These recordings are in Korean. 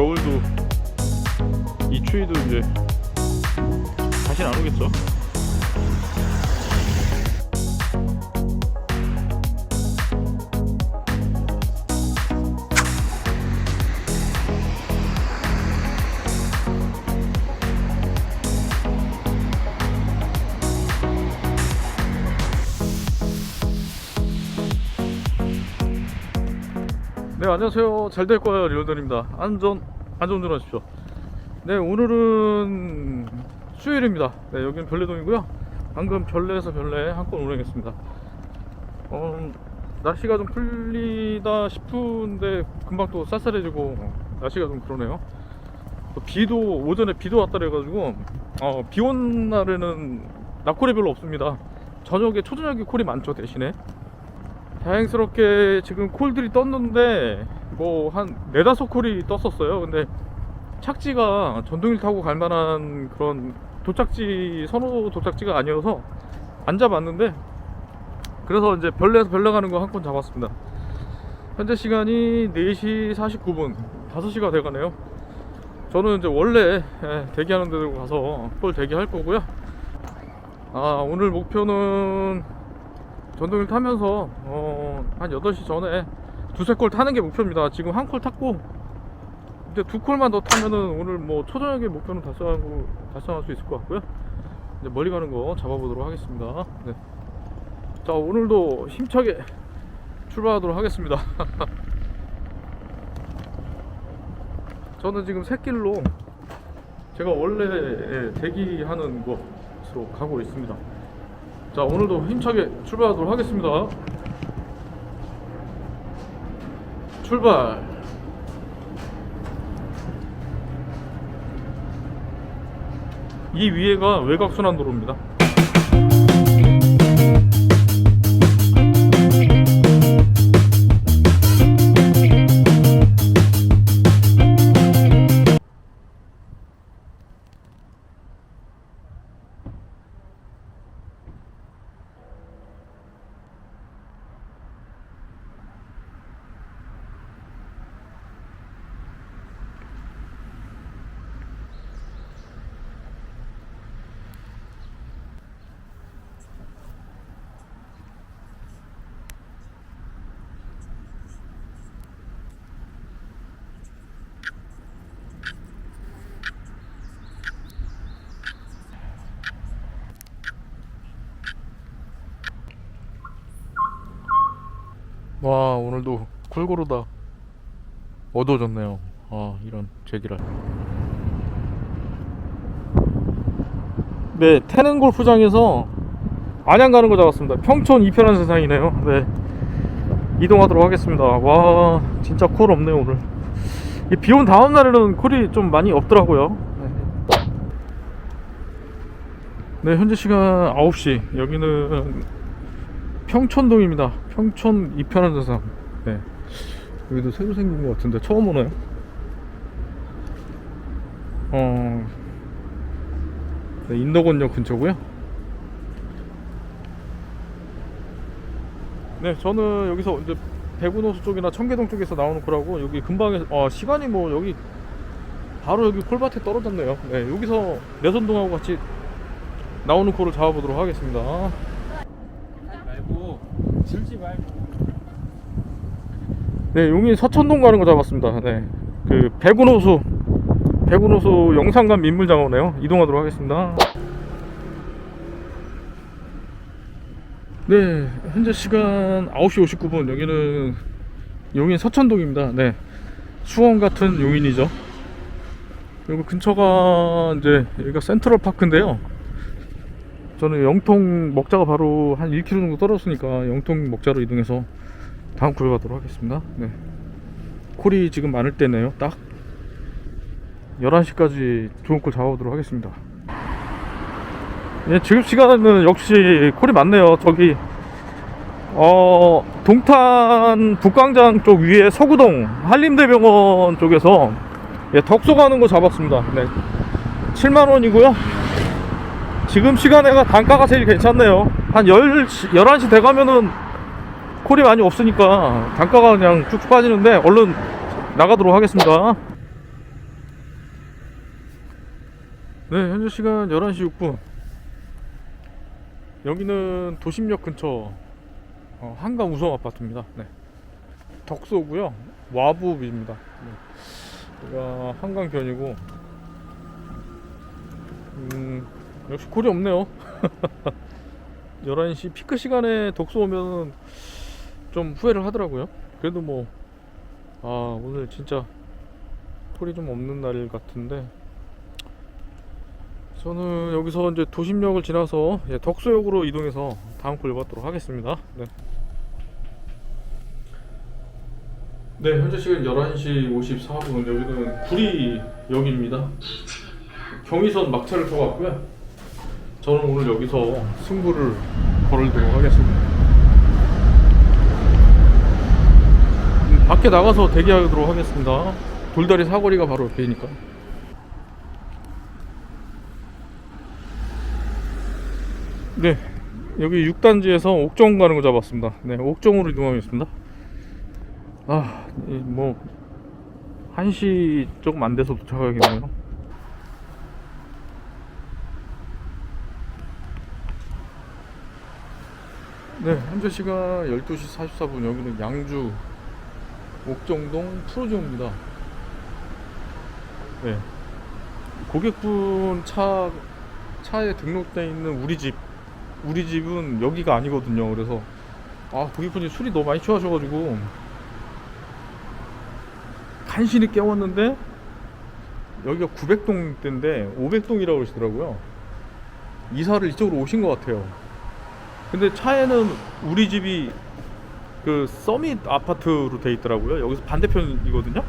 겨울도 이 추위도 이제 다시는 안 오겠죠? 네 안녕하세요. 잘 될 거예요 리오던입니다. 안전 안전운전하십시오. 네 오늘은 수요일입니다. 네 여기는 별내동이고요. 방금 별내에서 별내 한건 운행했습니다. 어, 날씨가 좀 풀리다 싶은데 금방 또 쌀쌀해지고 날씨가 좀 그러네요. 또 비도 오전에 비도 왔다 그래가지고 어, 비 온 날에는 낙콜이 별로 없습니다. 저녁에 초저녁에 콜이 많죠 대신에 다행스럽게 지금 콜들이 떴는데 뭐 한 네다섯 콜이 떴었어요. 근데 착지가 전동일 타고 갈 만한 그런 도착지 선호 도착지가 아니어서 안 잡았는데 그래서 이제 별내에서 별내 가는 거 한 건 잡았습니다. 현재 시간이 4시 49분 5시가 돼가네요. 저는 이제 원래 예, 대기하는 데로 가서 콜 대기할 거고요. 아 오늘 목표는 전동일 타면서 어, 한 8시 전에 두세 콜 타는 게 목표입니다. 지금 한 콜 탔고 이제 두 콜만 더 타면은 오늘 뭐 초저녁에 목표는 달성하고 달성할 수 있을 것 같고요. 이제 멀리 가는 거 잡아보도록 하겠습니다. 네. 자 오늘도 힘차게 출발하도록 하겠습니다. 저는 지금 새길로 제가 원래 예, 대기하는 곳으로 가고 있습니다. 자 오늘도 힘차게 출발하도록 하겠습니다. 출발. 이 위에가 외곽순환도로입니다 와 오늘도 골고루다. 어두워졌네요. 아 이런 제기랄. 네 태릉 골프장에서 안양 가는 거 잡았습니다. 평촌 이편한 세상이네요. 네. 이동하도록 하겠습니다. 와 진짜 콜 없네요 오늘. 비 온 다음 날에는 콜이 좀 많이 없더라고요. 네. 네 현재 시간 9시. 여기는 평촌동입니다. 평촌 이편한 세상. 네. 여기도 새로 생긴 것 같은데 처음 오나요? 어. 네, 인덕원역 근처고요. 네, 저는 여기서 이제 대구노수 쪽이나 청계동 쪽에서 나오는 거라고 여기 근방에 어, 시간이 뭐 여기 바로 여기 콜밭에 떨어졌네요. 네, 여기서 내선동하고 같이 나오는 코를 잡아보도록 하겠습니다. 질지 말고 네, 용인 서천동 가는 거 잡았습니다. 네. 그 배구노수 배구노수 영산간 민물장어네요. 이동하도록 하겠습니다. 네, 현재 시간 9시 59분. 여기는 용인 서천동입니다. 네. 수원 같은 용인이죠. 그리고 근처가 이제 여기가 센트럴 파크인데요. 저는 영통 먹자가 바로 한 1km 정도 떨어졌으니까 영통 먹자로 이동해서 다음 콜 가도록 하겠습니다. 네. 콜이 지금 많을 때네요. 딱 11시까지 좋은 콜 잡아보도록 하겠습니다. 예, 지금 시간은 역시 콜이 많네요. 저기 어 동탄 북광장 쪽 위에 서구동 한림대병원 쪽에서 예, 덕소 가는 거 잡았습니다. 네. 7만 원이고요. 지금 시간에가 단가가 제일 괜찮네요. 한 10, 11시 돼가면은 콜이 많이 없으니까 단가가 그냥 쭉쭉 빠지는데 얼른 나가도록 하겠습니다. 네, 현재 시간 11시 6분. 여기는 도심역 근처 어, 한강 우성 아파트입니다. 네. 덕소고요. 와부입니다. 네. 여기가 한강변이고 음, 역시 골이 없네요. 11시 피크 시간에 덕소 오면 좀 후회를 하더라고요. 그래도 뭐, 아, 오늘 진짜 콜이 좀 없는 날 같은데, 저는 여기서 이제 도심역을 지나서 예, 덕소역으로 이동해서 다음 콜 받도록 하겠습니다. 네. 네, 현재 시간 11시 54분. 여기는 구리역입니다. 경의선 막차를 타고 왔고요. 저는 오늘 여기서 승부를 걸도록 하겠습니다. 음, 밖에 나가서 대기하도록 하겠습니다. 돌다리 사거리가 바로 옆이니까. 네, 여기 6단지에서 옥정 가는 거 잡았습니다. 네, 옥정으로 이동하겠습니다. 아, 이뭐 1시 조금 안 돼서 도착하겠네요. 네, 현재 시간 12시 44분 여기는 양주 옥정동 프로지오입니다. 네. 고객분 차 차에 등록돼 있는 우리 집 우리 집은 여기가 아니거든요. 그래서 아 고객분이 술이 너무 많이 취하셔 가지고 간신히 깨웠는데 여기가 900동 때인데 500동이라고 그러시더라고요. 이사를 이쪽으로 오신 것 같아요. 근데 차에는 우리 집이 그 서밋 아파트로 돼 있더라고요. 여기서 반대편이거든요.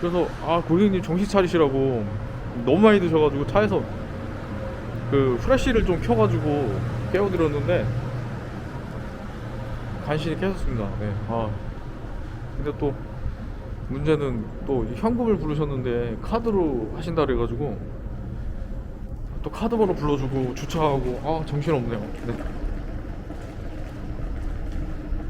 그래서 아 고객님 정신 차리시라고 너무 많이 드셔가지고 차에서 그 후레쉬를 좀 켜가지고 깨워드렸는데 간신히 깨졌습니다. 네. 아 근데 또 문제는 또 현금을 부르셨는데 카드로 하신다 그래가지고 또 카드 번호 불러주고 주차하고 아 정신 없네요. 네.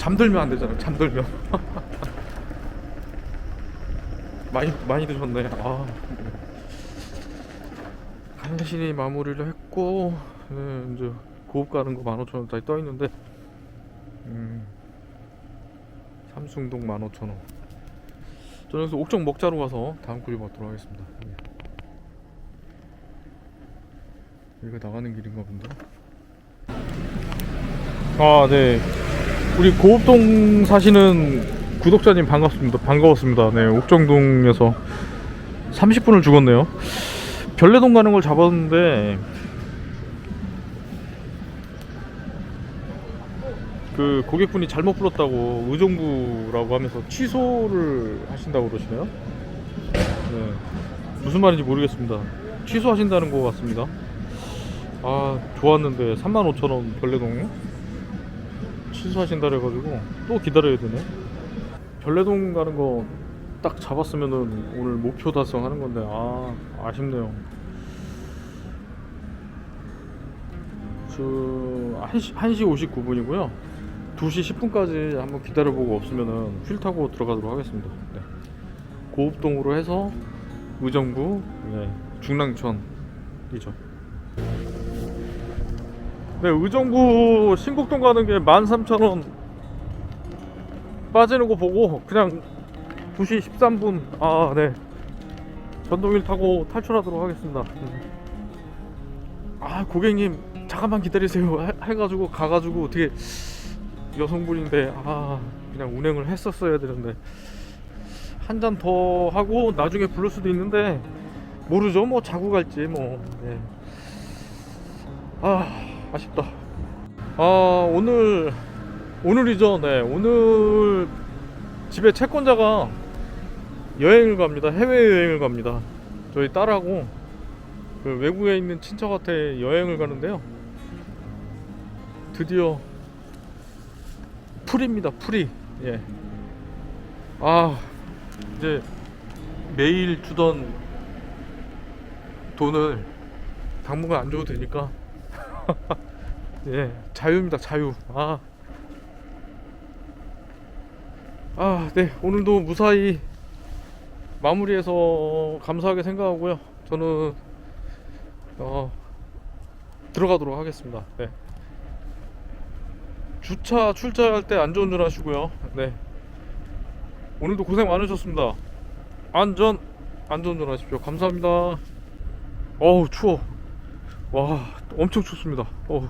잠들면 안 되잖아요. 잠들면. 많이 많이 드셨네. 아. 간신히 마무리를 했고 네, 이제 고급 가는 거 15,000원짜리 떠 있는데 음, 삼숭동 15,000원. 저는 여기서 옥정 먹자로 가서 다음 구리 받도록 하겠습니다. 네. 여기가 나가는 길인가 본데. 아, 네. 우리 고읍동 사시는 구독자님 반갑습니다. 반가웠습니다. 네, 옥정동에서 30분을 죽었네요. 별내동 가는 걸 잡았는데 그 고객분이 잘못 불렀다고 의정부라고 하면서 취소를 하신다고 그러시네요. 네. 무슨 말인지 모르겠습니다. 취소하신다는 것 같습니다. 아, 좋았는데 35,000원 별내동 취소하신다 그래가지고 또 기다려야 되네. 별내동 가는 거 딱 잡았으면은 오늘 목표 달성하는 건데 아 아쉽네요. 저 1시, 1시 59분이고요. 2시 10분까지 한번 기다려보고 없으면은 휠 타고 들어가도록 하겠습니다. 네. 고읍동으로 해서 의정부, 네, 중랑천이죠. 네, 의정부 신곡동 가는 게 13,000원 빠지는 거 보고 그냥 2시 13분 아, 네. 전동휠 타고 탈출하도록 하겠습니다. 음. 아, 고객님 잠깐만 기다리세요. 해, 해가지고 가가지고 어떻게 여성분인데 아 그냥 운행을 했었어야 되는데 한 잔 더 하고 나중에 부를 수도 있는데 모르죠. 뭐 자고 갈지 뭐. 네. 아 아쉽다. 아 오늘 오늘이죠. 네 오늘 집에 채권자가 여행을 갑니다. 해외 여행을 갑니다. 저희 딸하고 그 외국에 있는 친척한테 여행을 가는데요. 드디어 풀입니다. 풀이. 예. 아 이제 매일 주던 돈을 당분간 안 줘도 되니까 예 자유입니다. 자유. 아. 아, 네. 오늘도 무사히 마무리해서 감사하게 생각하고요. 저는 어, 들어가도록 하겠습니다. 네. 주차 출차할 때 안전운전 하시고요. 네. 오늘도 고생 많으셨습니다. 안전 안전운전 하십시오. 감사합니다. 어우 추워. 와 엄청 춥습니다. 어우.